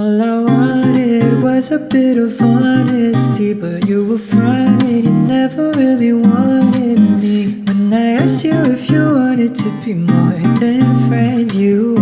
All I wanted was a bit of honesty, but you were fronting, you never really wanted me. When I asked you if you wanted to be more than friends, you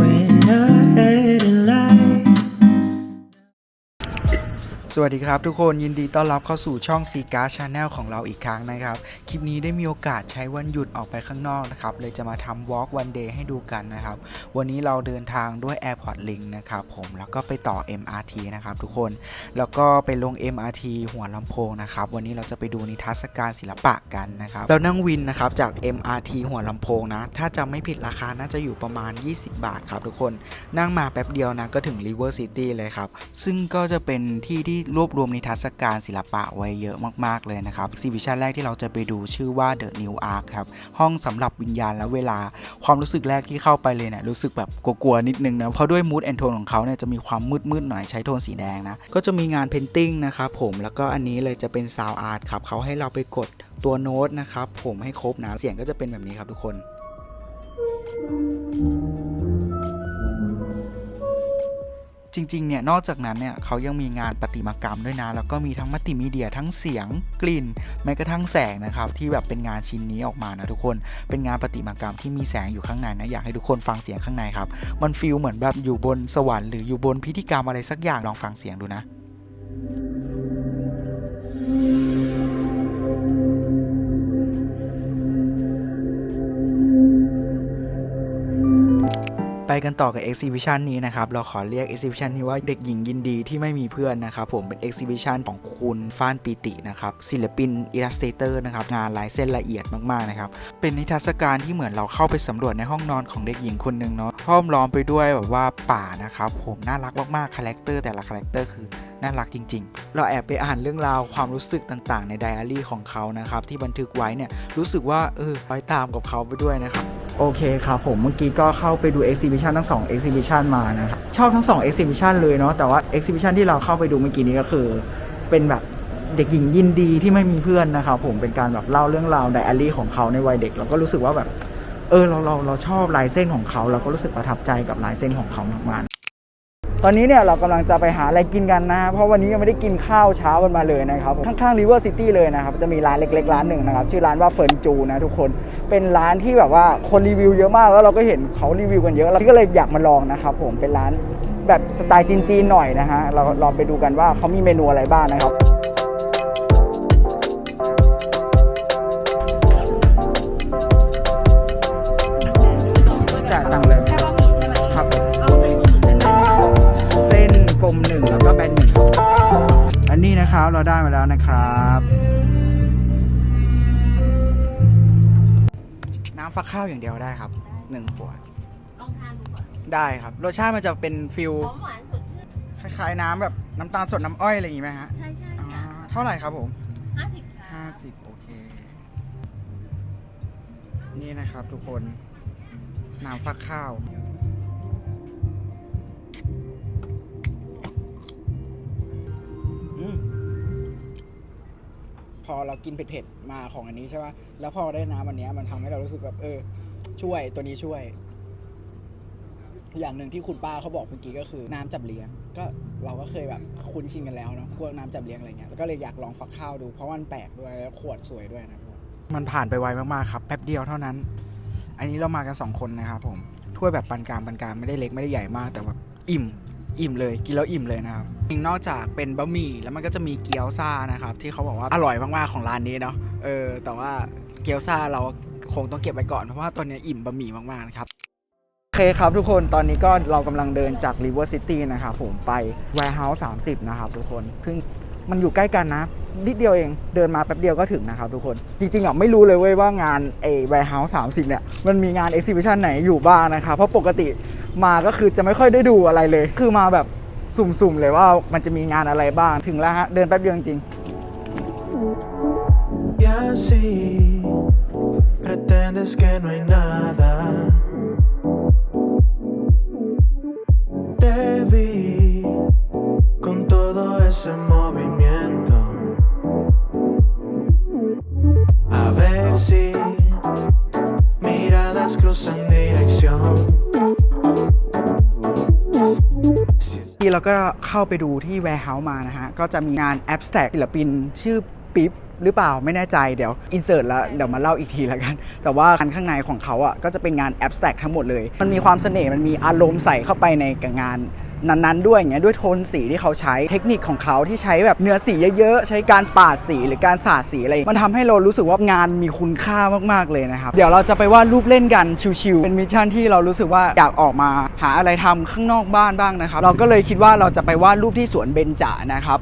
วัสดีครับทุกคนยินดีต้อนรับเข้าสู่ช่อง c ีกา c h ชาแนลของเราอีกครั้งนะครับ คลิปนี้ได้มีโอกาสใช้วันหยุดออกไปข้างนอกนะครับ เลยจะมาทำวอล์กวันเดย์ให้ดูกันนะครับ วันนี้เราเดินทางด้วย Airport Link นะครับผมแล้วก็ไปต่อ MRT นะครับทุกคนแล้วก็ไปลง MRT หัวลำโพงนะครับ วันนี้เราจะไปดูนิทรรศการศิลปะกันนะครับ เรานั่งวินนะครับจาก MRT หัวลำโพงนะ ถ้าจำไม่ผิดราคาน่าจะอยู่ประมาณ 20 บาทครับทุกคนนั่งมาแป๊บเดียวนะก็ถึง River City เลยครับซึ่งก็จะเป็นที่ที่รวบรวมนิทรรศการศิลปะไว้เยอะมากๆเลยนะครับ e ิบิชันแรกที่เราจะไปดูชื่อว่า The New Arc ครับ ห้องสำหรับวิญญาณและเวลา ความรู้สึกแรกที่เข้าไปเลยเนี่ยรู้สึกแบบกลัวๆนิดนึงนะ เพราะด้วยมูดแอนโทนของเขาเนี่ยจะมีความมืดๆหน่อยใช้โทนสีแดงนะ ก็จะมีงานเพนติ้งนะครับผมแล้วก็อันนี้เลยจะเป็นซาวอาร์ตครับเขาให้เราไปกดตัวโน้ตนะครับผมให้ครบนะเสียงก็จะเป็นแบบนี้ครับทุกคน จริงๆเนี่ยนอกจากนั้นเนี่ยเขายังมีงานประติมากรรมด้วยนะ แล้วก็มีทั้งมัลติมีเดียทั้งเสียงกลิ่นแม้กระทั่งแสงนะครับที่แบบเป็นงานชิ้นนี้ออกมานะทุกคนเป็นงานประติมากรรมที่มีแสงอยู่ข้างในนะอยากให้ทุกคนฟังเสียงข้างในครับมันฟีลเหมือนแบบอยู่บนสวรรค์หรืออยู่บนพิธีกรรมอะไรสักอย่างลองฟังเสียงดูนะ ไปกันต่อกับ Exhibition นี้นะครับ เราขอเรียก Exhibition นี้ว่าเด็กหญิงยินดีที่ไม่มีเพื่อนนะครับ ผมเป็น Exhibition ของคุณฟ้านปีตินะครับ ศิลปิน Illustrator นะครับ งานลายเส้นละเอียดมากๆนะครับ เป็นนิทรรศการที่เหมือนเราเข้าไปสำรวจในห้องนอนของเด็กหญิงคนหนึ่งเนาะห้อมล้อมไปด้วยแบบว่าป่านะครับผมน่ารักมากๆคาแรคเตอร์แต่ละคาแรคเตอร์คือน่ารักจริง ๆ เราแอบไปอ่านเรื่องราวความรู้สึกต่างๆ ในไดอารี่ของเขานะครับที่บันทึกไว้เนี่ยรู้สึกว่าเออไปตามกับเขาไปด้วยนะครับ โอเคครับผมเมื่อกี้ก็เข้าไปดู exhibition ทั้ง2 exhibition มานะครับชอบทั้ง2 exhibition เลยเนาะแต่ว่า exhibition ที่เราเข้าไปดูเมื่อกี้นี้ก็คือ เป็นแบบเด็กหญิงยินดีที่ไม่มีเพื่อนนะครับผมเป็นการแบบเล่าเรื่องราวไดอารี่ของเขาในวัยเด็กเราก็รู้สึกว่าแบบเออเราเราเราชอบลายเส้นของเขา เราก็รู้สึกประทับใจกับลายเส้นของเขามากๆ ตอนนี้เนี่ยเรากำลังจะไปหาอะไรกินกันนะเพราะวันนี้ยังไม่ได้กินข้าวเช้ากันมาเลยนะครับข้างๆริเวอร์ซิตี้เลยนะครับจะมีร้านเล็กๆร้านหนึ่งนะครับชื่อร้านว่าเฟิร์นจูนะทุกคนเป็นร้านที่แบบว่าคนรีวิวเยอะมากแล้วเราก็เห็นเขารีวิวกันเยอะเราก็เลยอยากมาลองนะครับผมเป็นร้านแบบสไตล์จีนๆหน่อยนะฮะเราลองไปดูกันว่าเขามีเมนูอะไรบ้างนะครับ นนี้นะครับ เราได้มาแล้วนะครับ น้ำฟักข้าวอย่างเดียวได้ครับหนึ่งขวด ลองทานดูก่อนได้ครับ รสชาติมันจะเป็นฟิลหอมหวานสดชื่นคล้ายๆ น้ำแบบน้ำตาลสดน้ำอ้อยอะไรอย่างงี้ไหมฮะใช่ใช่อ่าค่ะเท่าไหร่ครับผม ห้าสิบค่ะ50โอเค นี่นะครับทุกคนน้ำฟักข้าว พอเรากินเผ็ดๆมาของอันนี้ใช่ป่ะแล้วพอได้น้ำอันเนี้ยมันทำให้เรารู้สึกแบบเออ ช่วยตัวนี้ช่วย อย่างหนึ่งที่คุณป้าเขาบอกเมื่อกี้ก็คือน้ำจับเลี้ยง ก็เราก็เคยแบบคุ้นชินกันแล้วเนาะพวกน้ำจับเลี้ยงอะไรเงี้ยแล้วก็เลยอยากลองฟักข้าวดู เพราะมันแปลกด้วยแล้วขวดสวยด้วยนะมันผ่านไปไวมากๆครับแป๊บเดียวเท่านั้น อันนี้เรามากันสองคนนะครับผมถ้วยแบบปานกลางปานกลางไม่ได้เล็กไม่ได้ใหญ่มากแต่แบบอิ่ม อิ่มเลย กินแล้วอิ่มเลยนะครับจริงนอกจากเป็นบะหมี่แล้วมันก็จะมีเกี๊ยวซ่านะครับ ที่เขาบอกว่าอร่อยมากๆของร้านนี้เนาะเออแต่ว่าเกี๊ยวซ่าเราคงต้องเก็บไว้ก่อนเพราะว่าตอนนี้อิ่มบะหมี่มากๆนะครับโอเคครับทุกคนตอนนี้ก็เรากำลังเดินจาก River City นะครับผมไป Warehouse 30 นะครับทุกคนซึ่งมันอยู่ใกล้กันนะ นิดเดียวเอง เดินมาแป๊บเดียวก็ถึงนะครับทุกคน จริงๆอะไม่รู้เลยเว้ยว่างานเอ Warehouse 30เนี่ย มันมีงาน Exhibition ไหนอยู่บ้างนะครับ เพราะปกติมาก็คือจะไม่ค่อยได้ดูอะไรเลย คือมาแบบสุ่มๆเลยว่ามันจะมีงานอะไรบ้างถึงแล้วฮะเดินแป๊บเดียวจริง Y pretendes que no hay nada. Te vi con todo ese móvil เราก็เข้าไปดูที่ warehouse มานะฮะ ก็จะมีงาน abstract ศิลปิน ชื่อปิ๊บหรือเปล่าไม่แน่ใจเดี๋ยว insert แล้วเดี๋ยวมาเล่าอีกทีแล้วกัน แต่ว่าอันข้างในของเขาอะก็จะเป็นงาน abstract ทั้งหมดเลย มันมีความเสน่ห์มันมีอารมณ์ใส่เข้าไปในกับงาน นั้นๆด้วยอย่างเงี้ยด้วยโทนสีที่เขาใช้เทคนิคของเขาที่ใช้แบบเนื้อสีเยอะๆ ใช้การปาดสีหรือการสาดสีอะไร มันทำให้เรารู้สึกว่างานมีคุณค่ามากๆเลยนะครับ เดี๋ยวเราจะไปวาดรูปเล่นกันชิวๆเป็นมิชชั่นที่เรารู้สึกว่าอยากออกมาหาอะไรทำข้างนอกบ้านบ้างนะครับ เราก็เลยคิดว่าเราจะไปวาดรูปที่สวนเบญจานะครับ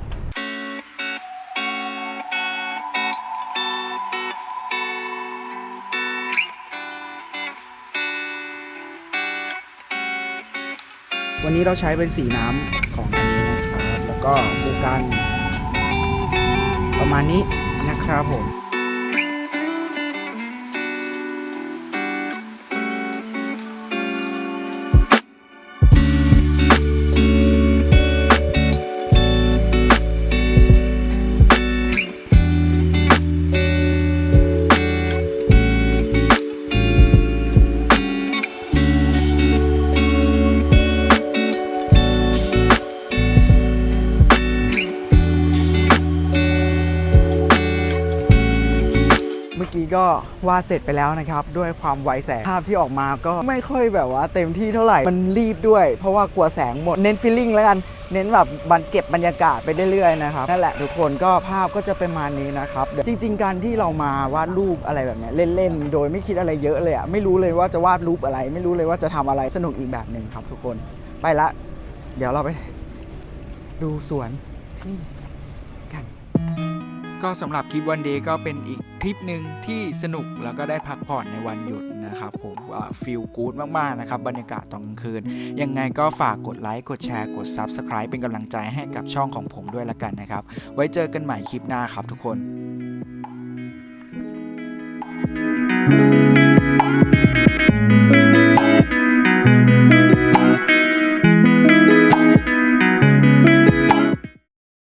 วันนี้เราใช้เป็นสีน้ำของอันนี้นะครับ แล้วก็ปูกัน ประมาณนี้นะครับผม วาดเสร็จไปแล้วนะครับ ด้วยความไวแสงภาพที่ออกมาก็ไม่ค่อยแบบว่าเต็มที่เท่าไหร่มันรีบด้วย เพราะว่ากลัวแสงหมดเน้นฟีลลิ่งแล้วกันเน้นแบบบันเก็บบรรยากาศไปเรื่อยๆนะครับนั่นแหละทุกคนก็ภาพก็จะประมาณนี้นะครับจริง ๆ การที่เรามาวาดรูปอะไรแบบนี้เล่นๆ โดยไม่คิดอะไรเยอะเลยอะไม่รู้เลยว่าจะวาดรูปอะไร ไม่รู้เลยว่าจะทำอะไรสนุกอีกแบบหนึ่งครับ ทุกคนไปละ เดี๋ยวเราไป ดูสวนที่ ก็สำหรับคลิปวันเดย์ก็เป็นอีกคลิปหนึ่งที่สนุกแล้วก็ได้พักผ่อนในวันหยุดนะครับผมฟิลกู๊ดมาก ๆ นะครับ บรรยากาศตอนกลางคืน ยังไงก็ฝากกดไลค์ กดแชร์ กด Subscribe เป็นกำลังใจให้กับช่องของผมด้วยละกันนะครับ ไว้เจอกันใหม่คลิปหน้าครับทุกคน